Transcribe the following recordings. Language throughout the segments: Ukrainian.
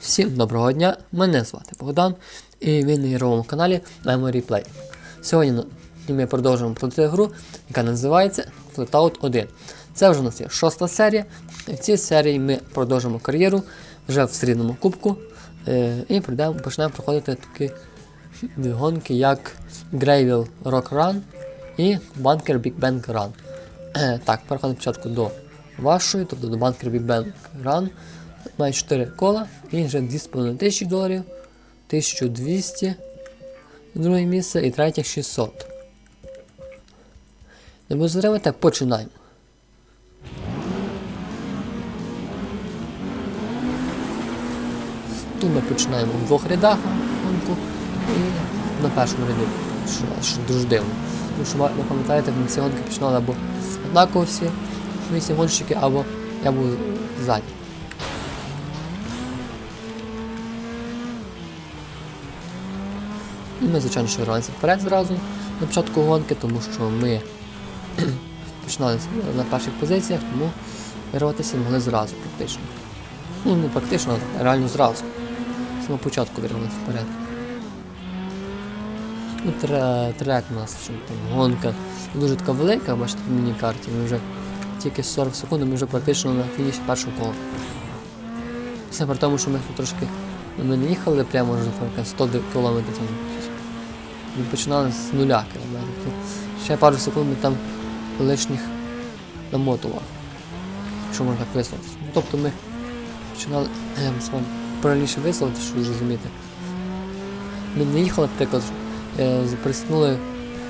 Всім доброго дня! Мене звати Богдан і ви на ігровому каналі Memory Play. Сьогодні ми продовжуємо проти гру, яка називається Flatout 1. Це вже у нас є шоста серія. І в цій серії ми продовжимо кар'єру вже в срібному кубку е, і почнемо проходити такі гонки, як Gravel Rock Run і Bunker Big Bang Run. Е, Так, переходимо спочатку до вашої, тобто до Bunker Big Bang Run. Має 4 кола і вже 2,5 тисячі доларів, 1200, друге місце і третє 600. Не буду затримати, починаємо. Тут ми починаємо в двох рядах гонку і на першому ряді, що, що дуже дивно. Тому що ви пам'ятаєте, ці гонки починали або однаково всі вісім гонщики, або я був ззаді. І ми, звичайно, що рвалися вперед зразу на початку гонки, тому що ми починали на перших позиціях, тому вирватися могли зразу практично. Ну, не практично, а реально зразу. З початку вирвалися вперед. Ну, трек у нас, що там гонка дуже така велика, бачите, в міні-карті. Ми вже тільки 40 секунд, ми вже практично на фініші першого кола. Все при тому, що ми трошки ми не їхали прямо вже там 100 кілометрів. Ми починали з нуля кілометрів. Ще пару секунд ми там лишніх намотували. Якщо можна так висловитися. Ну, тобто ми починали вам правильніше висловити, щоб зрозуміти. Ми не їхали, наприклад, е, приснули,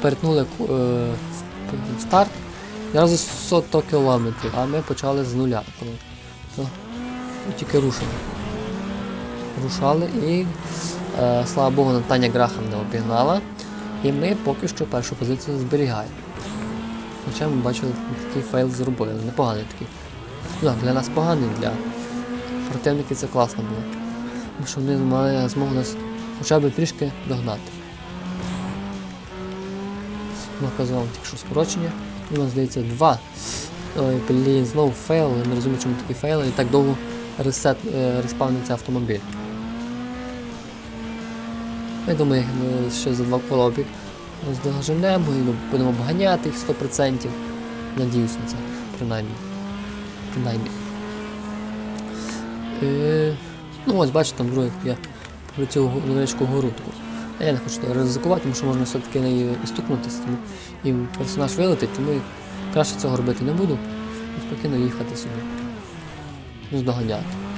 перетнули е, старт одразу 100 кілометрів, а ми почали з нуля. Коли, то, ну, тільки рушили. Рушали і, е, слава Богу, Натаня Грахам не обігнала. І ми поки що першу позицію зберігаємо. Хоча ми бачили, такий фейл зробили, непоганий такий. Ну, для нас поганий, для противників це класно було. Тому що вони мали змогу нас хоча б трішки догнати. Наказував тільки що скорочення. У нас здається два. Ой, блін, знову фейл, я не розумію, чому такий фейл, і так довго ресет, е, респавниться автомобіль. Я думаю, ми ще за два кола обіг роздоженемо і будемо обганяти їх 100%. Надіюсь на це, принаймні. Принаймні. Е, ну ось бачите, там другий я про цю невеличку гору таку. А я не хочу ризикувати, тому що можна все-таки неї стукнутися, тому і персонаж вилетить, тому краще цього робити не буду. Спокійно їхати собі. Ну, здоганяти.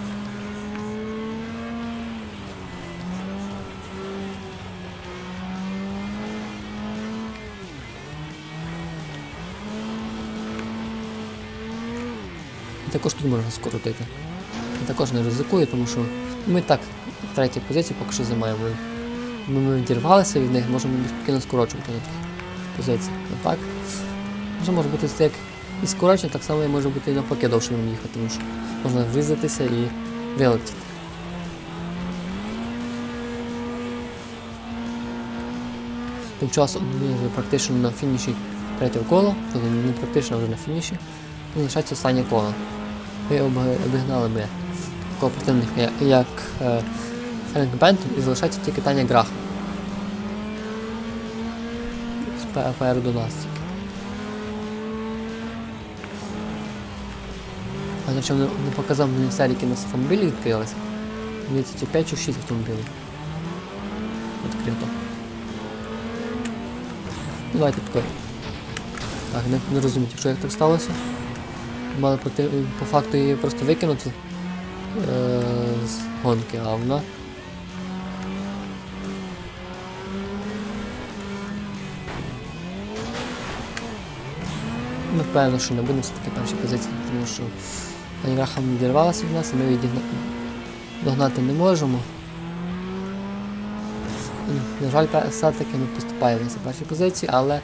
Також тут можна скоротити. Також не ризикую, тому що ми так в третій позиції поки що займаємо. Ми, ми відірвалися від них, можемо спокійно скорочувати на тих позиціях. А так, вже може бути як і скорочення, так само і може бути і навпаки довше нам їхати, тому що можна врізатися і вилетіти. Тим часом ми вже практично на фініші третього кола, тобто не практично вже на фініші, і лишається останнє коло. І обігнали ми такого противника, як, е, Френк Бентон, і залишається тільки Таня Грах. Попереду нас тільки. А на чому не, показав мені у нас автомобілі відкрилися. Мені це 5 чи 6 автомобілів. Відкрито. Давайте таке. Так, не, не розумію, що як так сталося. Мали проти, по факту її просто викинути е, з гонки, а вона. Ми впевнені, що не будемо все-таки перші позиції, тому що Аніраха відірвалася від нас, і ми її догнати не можемо. На жаль, все-таки ми в першій позиції, але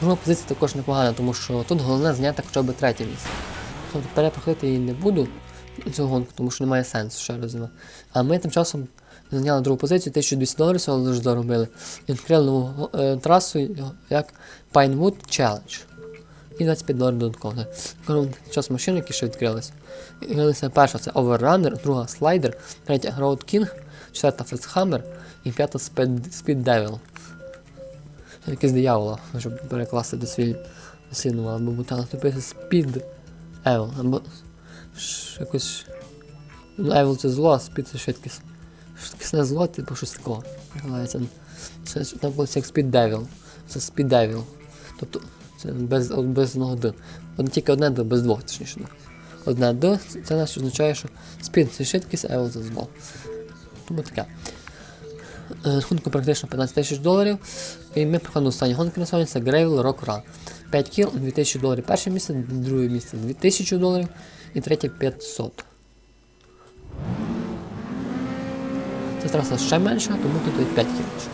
друга позиція також непогана, тому що тут головне зайняти хоча б третє місце. Перепроходити її не буду цю гонку, тому що немає сенсу ще раз. А ми тим часом зайняли другу позицію, 1200 доларів всього лише заробили. І відкрили нову е, трасу як Pinewood Challenge. і 25 доларів додатково. Кажу, час машин, які ще відкрились. Відкрилися перша це Overrunner, друга Slider, третя Road King, четверта Fast і п'ята Speed, Devil. Якийсь диявола, щоб перекласти до свій дослідного, або бути типу Speed Evil, або якось. Ну, Evil це зло, а Speed це швидкість. Швидкісне зло, типу щось такого. Це там було як Speed Devil. Це Speed Devil. Тобто це без, без одного Д. От тільки одне Д, без двох, точніше. Одне Д, це- нас означає, що Speed це швидкість, Evil це зло. Тому таке. Е, Рахунку практично 15 тисяч доларів. І ми приходимо останні гонки на сьогодні, це Gravel Rock Run. 5 кіл, 2000 доларів перше місце, друге місце 2000 доларів і третє 500. Ця траса ще менша, тому тут і 5 кіл.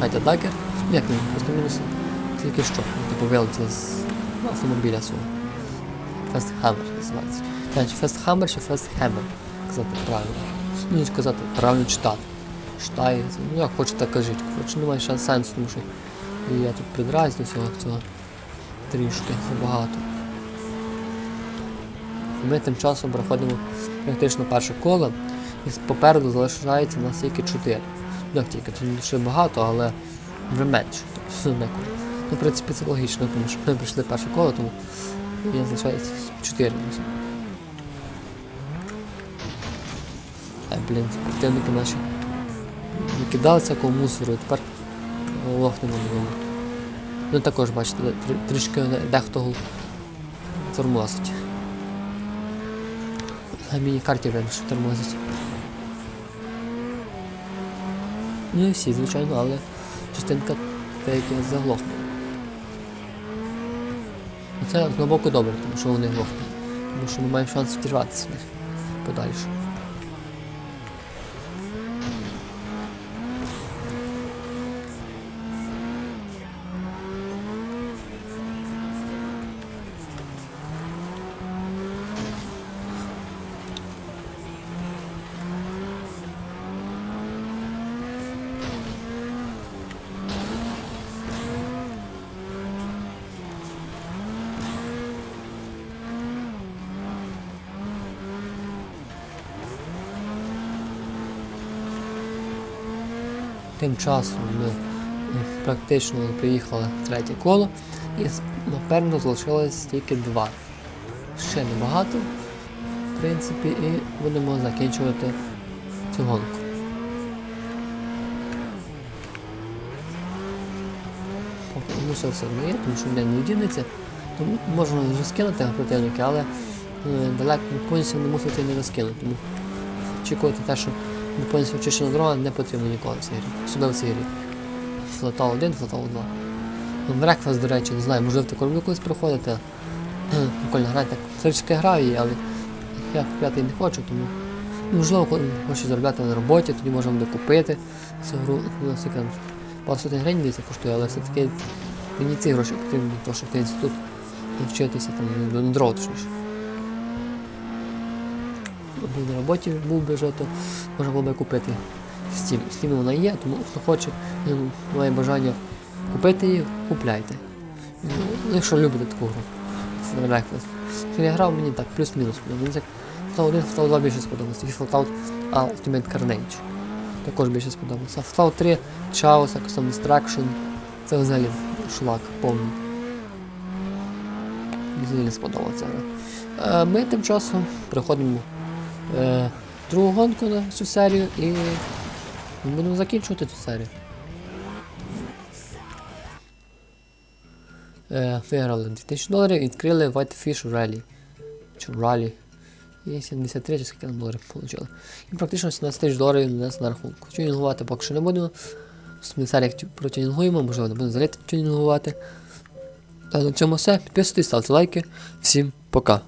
Катя Дакер. Як не просто мінус. Тільки що. Типу вилетіла з автомобіля свого. Фест Хаммер називається. Не, чи Фест Хаммер, чи Фест Хаммер. Казати правильно. Ну, ніж казати, правильно читати. Читає. Ну як хочете, кажіть. Коротше, немає ще сенсу, тому що я тут придраюсь до всього цього трішки забагато. Ми тим часом проходимо практично перше коло, і попереду залишається нас тільки 4. Ну, як тільки, тут багато, але вже менше. Тобто, неколи. Ну, в принципі, це логічно, тому що ми прийшли перше коло, тому я залишається 4. Ай, блін, противники наші викидали всякого мусору, і тепер лохнемо на ньому. Ну також, бачите, трі- трішки дехто тормозить. На міні-карті що тормозить. Ну і всі, звичайно, але частинка деякі заглохнула. заглохне. це з боку добре, тому що вони глохнуть. Тому що ми маємо шанс втірватися в них подальше. Тим часом ми е, практично приїхали третє коло і напевно залишилось тільки два. Ще небагато, в принципі, і будемо закінчувати цю гонку. Поки мусор все одно є, тому що день не дінеться, тому можна розкинути противники, але е, далеко повністю не мусити не розкинути. Тому очікувати те, що не повністю очищена дорога не потрібно ніколи в цій грі. Особливо в цій грі. Флотал 1, флотал 2. Ну, Брекфаст, до речі, не знаю, можливо, таку люблю колись проходити. Прикольно грати. Трішки граю її, але я купляти не хочу, тому. ну, Можливо, коли хочу заробляти на роботі, тоді можна буде купити цю гру. Ну, сотень гривень десь коштує, але все-таки мені ці гроші потрібні, тому що в інститут навчитися там до дров Був на роботі був вже, то можна було би купити Steam. Steam вона є, тому хто хоче, має бажання купити її, купляйте. Ну, якщо любите таку гру. Це Breakfast. Що я грав, мені так, плюс-мінус подобається. Fallout 1, Fallout 2 більше сподобався. І Fallout Ultimate Carnage. Також більше сподобався. Fallout 3, Chaos, Custom Destruction. Це взагалі шлак повний. Взагалі не сподобалася. Е, Ми тим часом приходимо е, другу гонку на цю серію і будемо закінчувати цю серію. Е, виграли 2000 доларів і відкрили Whitefish Rally. Чи Rally. І 73 чи скільки там доларів отримали. І практично 17 тисяч доларів у нас на рахунку. Тюнінгувати поки що не будемо. В серіях протюнінгуємо, можливо, не будемо взагалі тюнінгувати. Та на цьому все. Підписуйтесь, ставте лайки. Всім пока.